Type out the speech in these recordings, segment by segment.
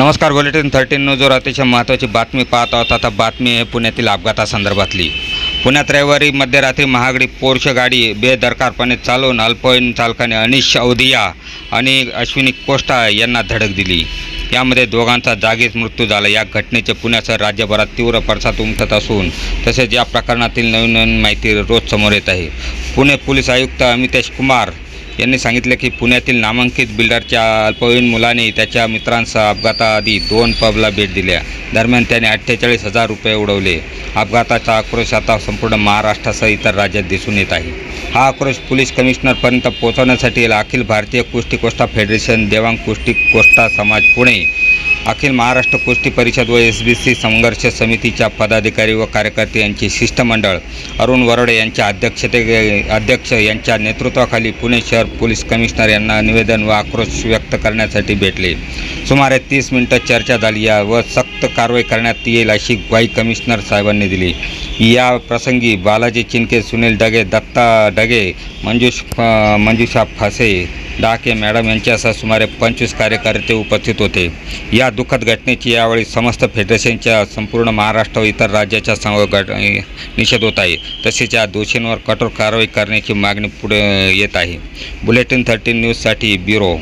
नमस्कार bulletin thirteen न्यूजवर अतिशय महत्त्वाची बातमी पाहत आहोत. आता बातमी आहे पुण्यातील अपघातासंदर्भातली. पुण्यात रविवारी मध्यरात्री महागडी पोर्श गाडी बेदरकारपणे चालवून अल्पवयीन चालकाने अनिश अवधिया आणि अश्विनी कोष्टा यांना धडक दिली. यामध्ये दोघांचा जागीच मृत्यू झाला. या घटनेचे पुण्यासह राज्यभरात तीव्र पडसाद उमटत असून तसेच या प्रकरणातील नवीन नवीन माहिती रोज समोर येत आहे. पुणे पोलीस आयुक्त अमितेश कुमार यांनी सांगितले की पुण्यातील नामांकित बिल्डरच्या अल्पवयीन मुलाने त्याच्या मित्रांसह अपघाताआधी दोन पबला भेट दिल्या. दरम्यान त्याने अठ्ठेचाळीस हजार रुपये उडवले. अपघाताचा आक्रोश आता संपूर्ण महाराष्ट्रासह इतर राज्यात दिसून येत आहे. हा आक्रोश पोलीस कमिशनरपर्यंत पोहोचवण्यासाठी अखिल भारतीय कुस्ती कोष्टा फेडरेशन देवांग कुस्ती कोष्टा समाज पुणे अखिल महाराष्ट्र कुस्ती परिषद व एस बी सी संघर्ष समितीच्या पदाधिकारी व कार्यकर्ते यांचे शिष्टमंडळ अरुण वरडे यांच्या अध्यक्षते अध्यक्ष यांच्या नेतृत्वाखाली पुणे शहर पोलीस कमिशनर यांना निवेदन व आक्रोश व्यक्त करण्यासाठी भेटले. सुमारे तीस मिनिटं चर्चा झाली या व सक्त कारवाई करण्यात येईल अशी ग्वाही कमिशनर साहेबांनी दिली. या प्रसंगी बालाजी चिनके सुनील डगे दत्ता डगे मंजूष मंजुषा फासे डाके मॅडम यांच्यासह सुमारे पंचवीस कार्यकर्ते उपस्थित होते. या दुःखद घटनेची यावेळी समस्त फेडरेशनच्या संपूर्ण महाराष्ट्र व इतर राज्याच्या समोर घट निषेध होत आहे. तसेच या दोषींवर कठोर कारवाई करण्याची मागणी पुढे येत आहे. बुलेटिन थर्टीन न्यूजसाठी ब्युरो.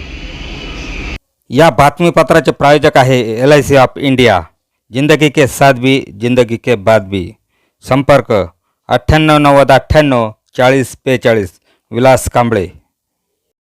या बातमीपत्राचे प्रायोजक आहे L I C of India जिंदगी के साथ भी जिंदगी के बाद भी. संपर्क अठ्ठ्याण्णव नव्वद अठ्ठ्याण्णव चाळीस बेचाळीस. विलास कांबळे.